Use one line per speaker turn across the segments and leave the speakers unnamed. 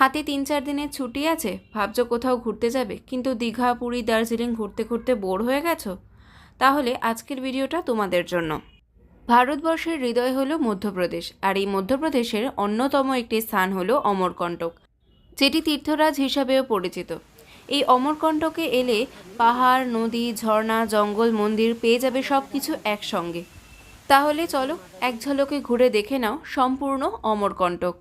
হাতে তিন চার দিনের ছুটি আছে, ভাবছ কোথাও ঘুরতে যাবে, কিন্তু দীঘা, পুরী, দার্জিলিং ঘুরতে ঘুরতে বোর হয়ে গেছো? তাহলে আজকের ভিডিওটা তোমাদের জন্য। ভারতবর্ষের হৃদয় হলো মধ্যপ্রদেশ, আর এই মধ্যপ্রদেশের অন্যতম একটি স্থান হলো অমরকণ্টক যেটি তীর্থরাজ হিসাবেও পরিচিত। এই অমরকণ্টকে এলে পাহাড়, নদী, ঝর্ণা, জঙ্গল, মন্দির পেয়ে যাবে সব কিছু একসঙ্গে। তাহলে চলো, এক ঝলকে ঘুরে দেখে নাও সম্পূর্ণ অমরকণ্টক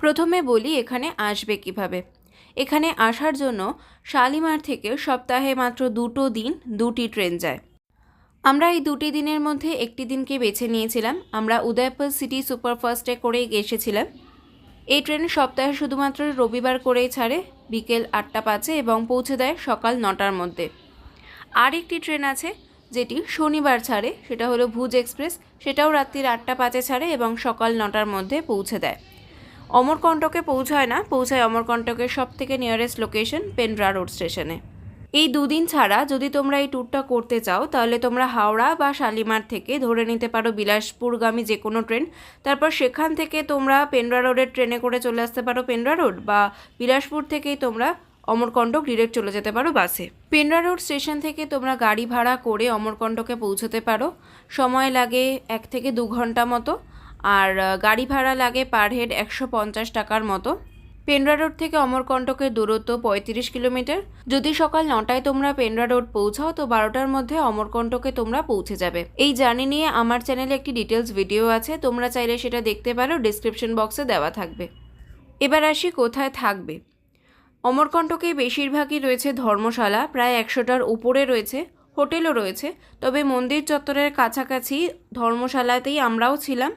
প্রথমে বলি এখানে আসবে কীভাবে। এখানে আসার জন্য শালিমার থেকে সপ্তাহে মাত্র দুটো দিন দুটি ট্রেন যায়। আমরা এই দুটি দিনের মধ্যে একটি দিনকে বেছে নিয়েছিলাম। আমরা উদয়পুর সিটি সুপারফাস্টে করে এসেছিলাম। এই ট্রেন সপ্তাহে শুধুমাত্র রবিবার করেই ছাড়ে, বিকেল আটটা পাঁচে এবং পৌঁছে দেয় সকাল নটার মধ্যে। আর একটি ট্রেন আছে যেটি শনিবার ছাড়ে, সেটা হলো ভুজ এক্সপ্রেস। সেটাও রাত্রির আটটা পাঁচে ছাড়ে এবং সকাল নটার মধ্যে পৌঁছে দেয়। অমরকণ্টকে পৌঁছায় না, পৌঁছায় অমরকণ্টকের সব থেকে নিয়ারেস্ট লোকেশন পেন্ড্রা রোড স্টেশনে এই দুদিন ছাড়া যদি তোমরা এই ট্যুরটা করতে চাও, তাহলে তোমরা হাওড়া বা শালিমার থেকে ধরে নিতে পারো বিলাসপুরগামী যে কোনো ট্রেন তারপর সেখান থেকে তোমরা পেন্ড্রা রোডের ট্রেনে করে চলে আসতে পারো পেন্ড্রা রোড বা বিলাসপুর থেকেই তোমরা অমরকণ্টক ডিরেক্ট চলে যেতে পারো বাসে। পেন্ড্রা রোড স্টেশন থেকে তোমরা গাড়ি ভাড়া করে অমরকণ্টকে পৌঁছতে পারো। সময় লাগে এক থেকে দু ঘণ্টা মতো। আর গাড়ি ভাড়া লাগে পার হেড একশো পঞ্চাশ টাকার মতো। পেন্ড্রা রোড থেকে অমরকণ্টকের দূরত্ব পঁয়ত্রিশ কিলোমিটার। যদি সকাল নটায় তোমরা পেন্ড্রা রোড পৌঁছাও, তো বারোটার মধ্যে অমরকণ্টকে তোমরা পৌঁছে যাবে। এই জার্নি নিয়ে আমার চ্যানেলে একটি ডিটেলস ভিডিও আছে, তোমরা চাইলে সেটা দেখতে পারো ডিসক্রিপশন বক্সে দেওয়া থাকবে। এবার আসি কোথায় থাকবে। অমরকণ্টকে বেশিরভাগই রয়েছে ধর্মশালা, প্রায় একশোটার উপরে রয়েছে, হোটেলও রয়েছে, তবে মন্দির চত্বরের কাছাকাছি ধর্মশালাতেই আমরাও ছিলাম।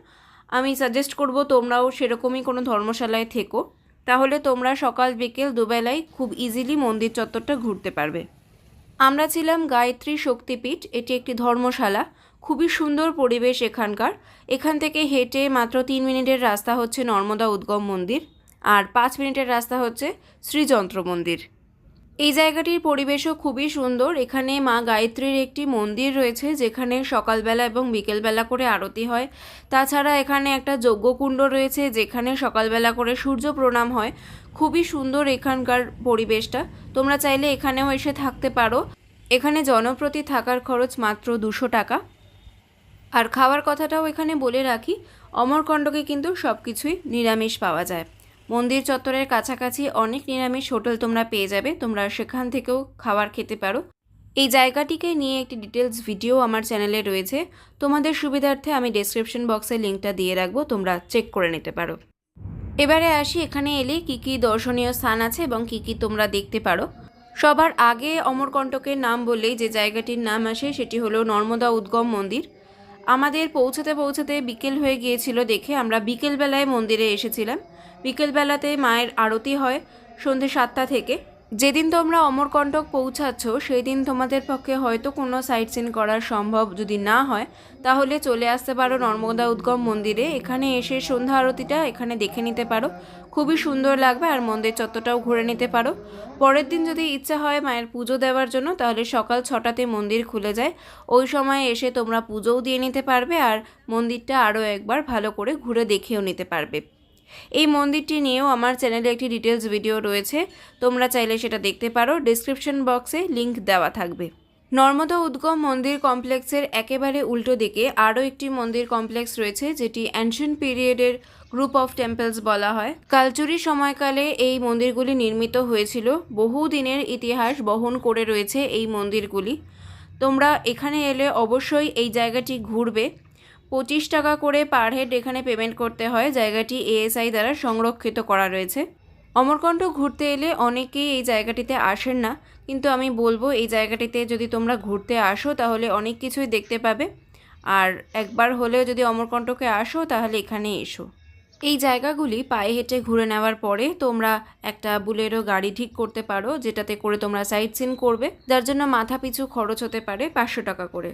আমি সাজেস্ট করব তোমরাও সেরকমই কোনো ধর্মশালায় থেকো। তাহলে তোমরা সকাল বিকেল দুবেলায় খুব ইজিলি মন্দির চত্বরটা ঘুরতে পারবে। আমরা ছিলাম গায়ত্রী শক্তিপীঠ, এটি একটি ধর্মশালা। খুবই সুন্দর পরিবেশ এখানকার। এখান থেকে হেঁটে মাত্র তিন মিনিটের রাস্তা হচ্ছে নর্মদা উদ্গম মন্দির। আর পাঁচ মিনিটের রাস্তা হচ্ছে শ্রীযন্ত্র মন্দির। এই জায়গাটির পরিবেশও খুবই সুন্দর। এখানে মা গায়ত্রীর একটি মন্দির রয়েছে, যেখানে সকালবেলা এবং বিকেলবেলা করে আরতি হয়। তাছাড়া এখানে একটা যজ্ঞকুণ্ড রয়েছে, যেখানে সকালবেলা করে সূর্য প্রণাম হয়। খুবই সুন্দর এখানকার পরিবেশটা। তোমরা চাইলে এখানেও এসে থাকতে পারো। এখানে জনপ্রতি থাকার খরচ মাত্র দুশো টাকা। আর খাওয়ার কথাটাও এখানে বলে রাখি, অমরকণ্ডকে কিন্তু সব কিছুই নিরামিষ পাওয়া যায়। মন্দির চত্বরের কাছাকাছি অনেক নিরামিষ হোটেল তোমরা পেয়ে যাবে। তোমরা সেখান থেকেও খাবার খেতে পারো। এই জায়গাটিকে নিয়ে একটি ডিটেলস ভিডিও আমার চ্যানেলে রয়েছে। তোমাদের সুবিধার্থে আমি ডেসক্রিপশন বক্সে লিঙ্কটা দিয়ে রাখব, তোমরা চেক করে নিতে পারো। এবারে আসি, এখানে এলে কি কি দর্শনীয় স্থান আছে এবং কি কি তোমরা দেখতে পারো। সবার আগে অমরকণ্টকের নাম বললেই যে জায়গাটির নাম আসে, সেটি হলো নর্মদা উদ্গম মন্দির। আমাদের পৌঁছতে পৌঁছতে বিকেল হয়ে গিয়েছিল দেখে আমরা বিকেলবেলায় মন্দিরে এসেছিলাম। বিকেলবেলাতে মায়ের আরতি হয় সন্ধ্যে সাতটা থেকে। যেদিন তোমরা অমরকণ্টক পৌঁছাচ্ছ সেই দিন তোমাদের পক্ষে হয়তো কোনো সাইট সিন করা সম্ভব যদি না হয়, তাহলে চলে আসতে পারো নর্মদা উদ্গম মন্দিরে। এখানে এসে সন্ধ্যা আরতিটা এখানে দেখে নিতে পারো। খুবই সুন্দর লাগবে আর মন্দির চত্বরটাও ঘুরে নিতে পারো। পরের দিন যদি ইচ্ছা হয় মায়ের পুজো দেওয়ার জন্য, তাহলে সকাল ছটাতে মন্দির খুলে যায়। ওই সময় এসে তোমরা পুজোও দিয়ে নিতে পারবে আর মন্দিরটা আরও একবার ভালো করে ঘুরে দেখেও নিতে পারবে। এই মন্দিরটি নিয়েও আমার চ্যানেলে একটি ডিটেলস ভিডিও রয়েছে। তোমরা চাইলে সেটা দেখতে পারো। ডিসক্রিপশন বক্সে লিংক দেওয়া থাকবে। নর্মদা উদ্গম মন্দির কমপ্লেক্সের একেবারে উল্টো দিকে আরও একটি মন্দির কমপ্লেক্স রয়েছে, যেটি অ্যানশিয়েন্ট পিরিয়ডের গ্রুপ অফ টেম্পলস বলা হয়। কালচুরি সময়কালে এই মন্দিরগুলি নির্মিত হয়েছিল। বহু দিনের ইতিহাস বহন করে রয়েছে এই মন্দিরগুলি। তোমরা এখানে এলে অবশ্যই এই জায়গাটি ঘুরবে। পঁচিশ টাকা করে পার হেড এখানে পেমেন্ট করতে হয়। জায়গাটি এএসআই দ্বারা সংরক্ষিত করা রয়েছে। অমরকণ্ঠ ঘুরতে এলে অনেকেই এই জায়গাটিতে আসেন না। কিন্তু আমি বলব, এই জায়গাটিতে যদি তোমরা ঘুরতে আসো, তাহলে অনেক কিছুই দেখতে পাবে। আর একবার হলেও যদি অমরকণ্ঠকে আসো, তাহলে এখানে এসো। এই জায়গাগুলি পায়ে হেঁটে ঘুরে নেওয়ার পরে তোমরা একটা বুলেরো গাড়ি ঠিক করতে পারো, যেটাতে করে তোমরা সাইট সিন করবে। যার জন্য মাথা পিছু খরচ হতে পারে পাঁচশো টাকা করে।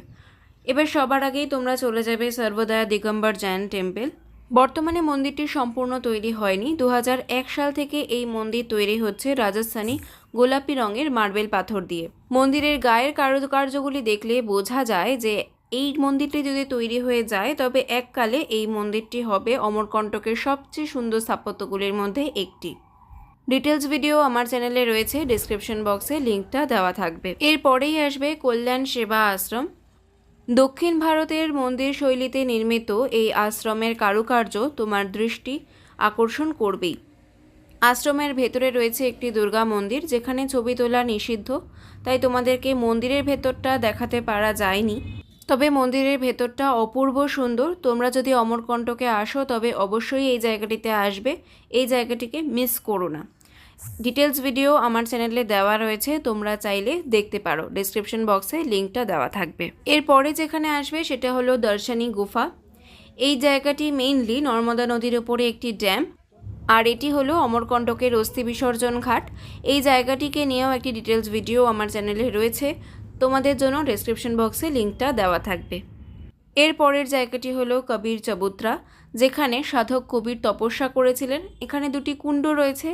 এবার সবার আগেই তোমরা চলে যাবে সর্বদয়া দিগম্বর জৈন টেম্পল বর্তমানে মন্দিরটি সম্পূর্ণ তৈরি হয়নি। দু সাল থেকে এই মন্দির তৈরি হচ্ছে রাজস্থানী গোলাপি রঙের মার্বেল পাথর দিয়ে। মন্দিরের গায়ের কারুকার্যগুলি দেখলে বোঝা যায় যে এই মন্দিরটি যদি তৈরি হয়ে যায়, তবে এককালে এই মন্দিরটি হবে অমরকণ্টকের সবচেয়ে সুন্দর স্থাপত্যগুলির মধ্যে একটি। ডিটেলস ভিডিও আমার চ্যানেলে রয়েছে। ডিসক্রিপশন বক্সে লিঙ্কটা দেওয়া থাকবে। এরপরেই আসবে কল্যাণ সেবা আশ্রম। দক্ষিণ ভারতের মন্দির শৈলীতে নির্মিত এই আশ্রমের কারুকার্য তোমার দৃষ্টি আকর্ষণ করবেই। আশ্রমের ভেতরে রয়েছে একটি দুর্গা মন্দির যেখানে ছবি তোলা নিষিদ্ধ, তাই তোমাদেরকে মন্দিরের ভেতরটা দেখাতে পারা যায়নি। তবে মন্দিরের ভেতরটা অপূর্ব সুন্দর। তোমরা যদি অমরকণ্টকে আসো, তবে অবশ্যই এই জায়গাটিতে আসবে। এই জায়গাটিকে মিস করো না। ডিটেলস ভিডিও আমার চ্যানেলে দেওয়া রয়েছে, তোমরা চাইলে দেখতে পারো। ডিসক্রিপশন বক্সে লিঙ্কটা দেওয়া থাকবে। এরপরে যেখানে আসবে সেটা হলো দর্শনী গুফা। এই জায়গাটি মেইনলি নর্মদা নদীর ওপরে একটি ড্যাম আর এটি হলো অমরকণ্টকের অস্থি বিসর্জন ঘাট। এই জায়গাটিকে নিয়েও একটি ডিটেলস ভিডিও আমার চ্যানেলে রয়েছে, তোমাদের জন্য ডেসক্রিপশন বক্সে লিঙ্কটা দেওয়া থাকবে। এর পরের জায়গাটি হলো কবির চবুত্রা। যেখানে সাধক কবির তপস্যা করেছিলেন, এখানে দুটি কুণ্ড রয়েছে,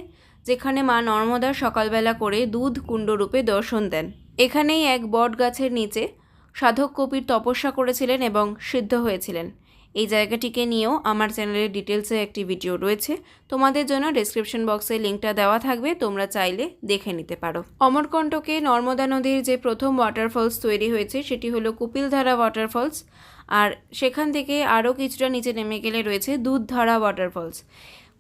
যেখানে মা নর্মদা সকালবেলা করে দুধ কুণ্ড রূপে দর্শন দেন। এখানেই এক বট গাছের নিচে সাধক কবির তপস্যা করেছিলেন এবং সিদ্ধ হয়েছিলেন। এই জায়গাটিকে নিয়েও আমার চ্যানেলের ডিটেলসে একটি ভিডিও রয়েছে। তোমাদের জন্য ডেসক্রিপশন বক্সে লিঙ্কটা দেওয়া থাকবে, তোমরা চাইলে দেখে নিতে পারো। অমরকণ্টকে নর্মদা নদীর যে প্রথম ওয়াটারফলস তৈরি হয়েছে, সেটি হলো কুপিলধারা ওয়াটারফলস আর সেখান থেকে আরও কিছুটা নিচে নেমে গেলে রয়েছে দুধধারা ওয়াটারফলস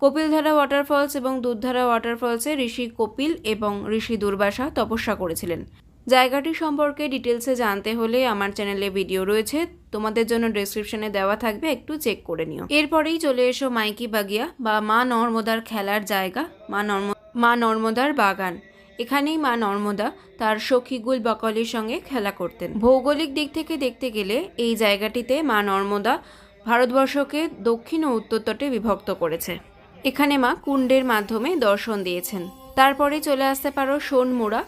কপিলধারা ওয়াটারফলস এবং দুধধারা ওয়াটারফলসে ঋষি কপিল এবং ঋষি দুর্বাসা তপস্যা করেছিলেন। জায়গাটি সম্পর্কে ডিটেলসে জানতে হলে আমার চ্যানেলে ভিডিও রয়েছে। তোমাদের জন্য ডেসক্রিপশনে দেওয়া থাকবে, একটু চেক করে নিও। এরপরেই চলে এসো মাইকি বাগিয়া বা মা নর্মদার খেলার জায়গা, মা নর্ম, মা নর্মদার বাগান। এখানেই মা নর্মদা তার সখীগুল বকলির সঙ্গে খেলা করতেন। ভৌগোলিক দিক থেকে দেখতে গেলে এই জায়গাটিতে মা নর্মদা ভারতবর্ষকে দক্ষিণ ও উত্তর তটে বিভক্ত করেছে। এখানে মা কুণ্ডের মাধ্যমে দর্শন দিয়েছেন। তারপরে চলে আসতে পারো সোনমুড়া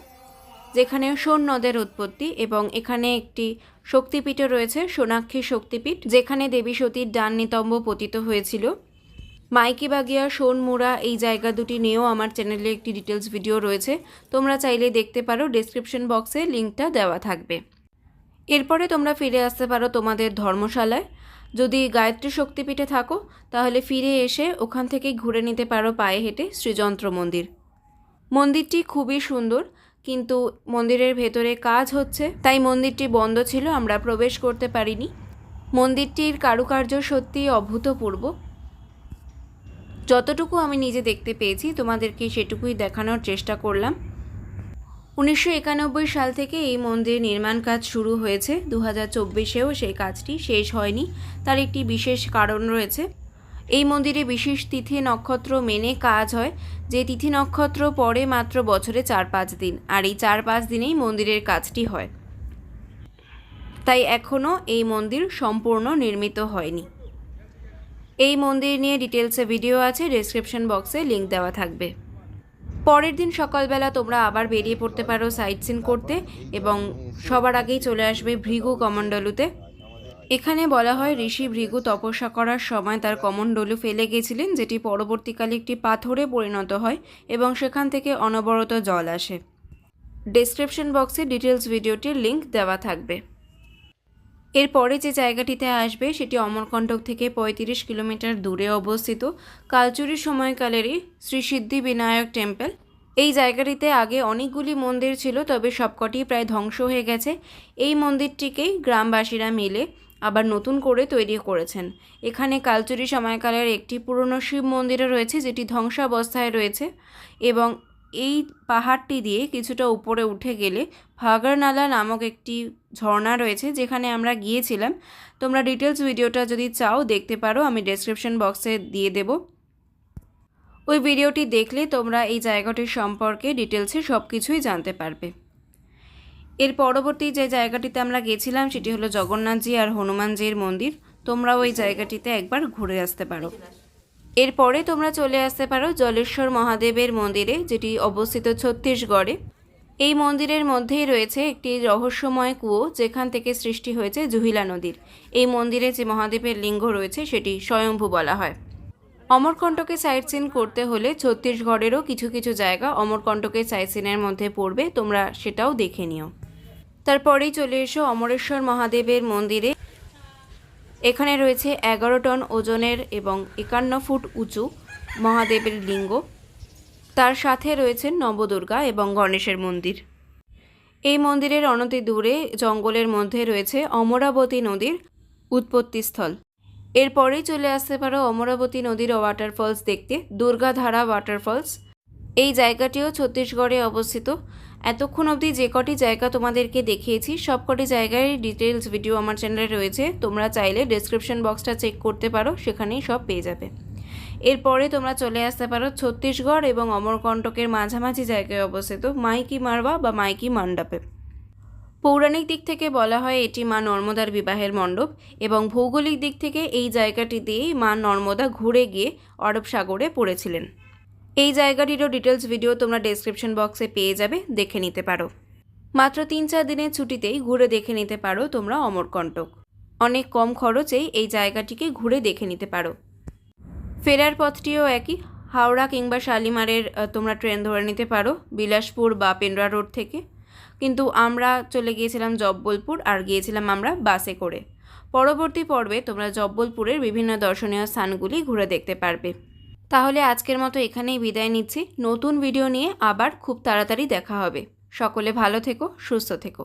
যেখানে সোন নদের উৎপত্তি এবং এখানে একটি শক্তিপীঠও রয়েছে, সোনাক্ষী শক্তিপীঠ, যেখানে দেবী সতীর ডান নিতম্ব পতিত হয়েছিল। মাইকিবাগিয়া সোনমুড়া, এই জায়গা দুটি নিয়েও আমার চ্যানেলে একটি ডিটেলস ভিডিও রয়েছে। তোমরা চাইলে দেখতে পারো ডেসক্রিপশন বক্সে লিঙ্কটা দেওয়া থাকবে। এরপরে তোমরা ফিরে আসতে পারো তোমাদের ধর্মশালায়। যদি গায়ত্রী শক্তিপীঠে থাকো, তাহলে ফিরে এসে ওখান থেকেই ঘুরে নিতে পারো পায়ে হেঁটে শ্রীযন্ত্র মন্দির। মন্দিরটি খুবই সুন্দর। কিন্তু মন্দিরের ভেতরে কাজ হচ্ছে, তাই মন্দিরটি বন্ধ ছিল, আমরা প্রবেশ করতে পারিনি। মন্দিরটির কারুকার্য সত্যিই অভূতপূর্ব। যতটুকু আমি নিজে দেখতে পেয়েছি, তোমাদেরকে সেটুকুই দেখানোর চেষ্টা করলাম। উনিশশো একানব্বই সাল থেকে এই মন্দির নির্মাণ কাজ শুরু হয়েছে। দু হাজার চব্বিশেও সেই কাজটি শেষ হয়নি। তার একটি বিশেষ কারণ রয়েছে। এই মন্দিরে বিশেষ তিথি নক্ষত্র মেনে কাজ হয়, যে তিথি নক্ষত্র পরে মাত্র বছরে চার পাঁচ দিন, আর এই চার পাঁচ দিনেই মন্দিরের কাজটি হয়। তাই এখনও এই মন্দির সম্পূর্ণ নির্মিত হয়নি। এই মন্দির নিয়ে ডিটেলসে ভিডিও আছে, ডেসক্রিপশন বক্সে লিংক দেওয়া থাকবে। পরের দিন সকালবেলা তোমরা আবার বেরিয়ে পড়তে পারো সাইট সিন করতে এবং সবার আগেই চলে আসবে ভৃগু কমণ্ডলুতে। এখানে বলা হয় ঋষি ভৃগু তপস্যা করার সময় তার কমণ্ডলু ফেলে গেছিলেন, যেটি পরবর্তীকালে একটি পাথরে পরিণত হয় এবং সেখান থেকে অনবরত জল আসে। ডেসক্রিপশন বক্সে ডিটেলস ভিডিওটির লিঙ্ক দেওয়া থাকবে। এরপরে যে জায়গাটিতে আসবে, সেটি অমরকণ্টক থেকে পঁয়ত্রিশ কিলোমিটার দূরে অবস্থিত কালচুরি সময়কালেরই শ্রী সিদ্ধি বিনায়ক টেম্পল। এই জায়গাটিতে আগে অনেকগুলি মন্দির ছিল, তবে সবকটি প্রায় ধ্বংস হয়ে গেছে। এই মন্দিরটিকেই গ্রামবাসীরা মিলে আবার নতুন করে তৈরি করেছেন। এখানে কালচুরি সময়কালের একটি পুরনো শিব মন্দিরও রয়েছে, যেটি ধ্বংসাবস্থায় রয়েছে এবং এই পাহাড়টি দিয়ে কিছুটা উপরে উঠে গেলে ভাগারনালা নামক একটি ঝর্ণা রয়েছে, যেখানে আমরা গিয়েছিলাম। তোমরা ডিটেলস ভিডিওটা যদি চাও দেখতে পারো, আমি ডেসক্রিপশন বক্সে দিয়ে দেব। ওই ভিডিওটি দেখলে তোমরা এই জায়গাটির সম্পর্কে ডিটেলসে সব কিছুই জানতে পারবে। এর পরবর্তী যে জায়গাটিতে আমরা গেছিলাম সেটি হলো জগন্নাথজি আর হনুমানজির মন্দির। তোমরাও ওই জায়গাটিতে একবার ঘুরে আসতে পারো। এরপরে তোমরা চলে আসতে পারো জলেশ্বর মহাদেবের মন্দিরে, যেটি অবস্থিত ছত্তিশগড়ে। এই মন্দিরের মধ্যেই রয়েছে একটি রহস্যময় কুয়ো, যেখান থেকে সৃষ্টি হয়েছে জুহিলা নদীর। এই মন্দিরে যে মহাদেবের লিঙ্গ রয়েছে সেটি স্বয়ম্ভু বলা হয়। অমরকণ্টকে সাইট সিন করতে হলে ছত্তিশগড়েরও কিছু কিছু জায়গা অমরকণ্টকের সাইট সিনের মধ্যে পড়বে, তোমরা সেটাও দেখে নিও। তারপরেই চলে এসো অমরেশ্বর মহাদেবের মন্দিরে। এখানে রয়েছে এগারো টন ওজনের এবং একান্ন ফুট উঁচু মহাদেবের লিঙ্গ। তার সাথে রয়েছে নবদুর্গা এবং গণেশের মন্দির। এই মন্দিরের অনতি দূরে জঙ্গলের মধ্যে রয়েছে অমরাবতী নদীর উৎপত্তিস্থল এরপরেই চলে আসতে পারো অমরাবতী নদীর ওয়াটারফলস দেখতে, দুর্গাধারা ওয়াটারফলস এই জায়গাটিও ছত্তিশগড়ে অবস্থিত। এতক্ষণ অবধি যে কটি জায়গা তোমাদেরকে দেখিয়েছি, সব কটি জায়গায় ডিটেলস ভিডিও আমার চ্যানেলে রয়েছে। তোমরা চাইলে ডেসক্রিপশন বক্সটা চেক করতে পারো, সেখানেই সব পেয়ে যাবে। এরপরে তোমরা চলে আসতে পারো ছত্তিশগড় এবং অমরকণ্টকের মাঝামাঝি জায়গায় অবস্থিত মাইকি মারবা বা মাইকি মণ্ডপে। পৌরাণিক দিক থেকে বলা হয় এটি মা নর্মদার বিবাহের মণ্ডপ এবং ভৌগোলিক দিক থেকে এই জায়গাটি দিয়েই মা নর্মদা ঘুরে গিয়ে অরব সাগরে পড়েছিলেন। এই জায়গাটিরও ডিটেলস ভিডিও তোমরা ডেসক্রিপশন বক্সে পেয়ে যাবে, দেখে নিতে পারো। মাত্র তিন চার দিনের ছুটিতেই ঘুরে দেখে নিতে পারো তোমরা অমরকণ্টক। অনেক কম খরচেই এই জায়গাটিকে ঘুরে দেখে নিতে পারো। ফেরার পথটিও একই। হাওড়া কিংবা শালিমারের তোমরা ট্রেন ধরে নিতে পারো, বিলাসপুর বা পেন্ড্রা রোড থেকে। কিন্তু আমরা চলে গিয়েছিলাম জব্বলপুর আর গিয়েছিলাম আমরা বাসে করে। পরবর্তী পর্বে তোমরা জব্বলপুরের বিভিন্ন দর্শনীয় স্থানগুলি ঘুরে দেখতে পারবে। তাহলে আজকের মতো এখানেই বিদায় নিচ্ছি। নতুন ভিডিও নিয়ে আবার খুব তাড়াতাড়ি দেখা হবে। সকলে ভালো থেকো, সুস্থ থেকো।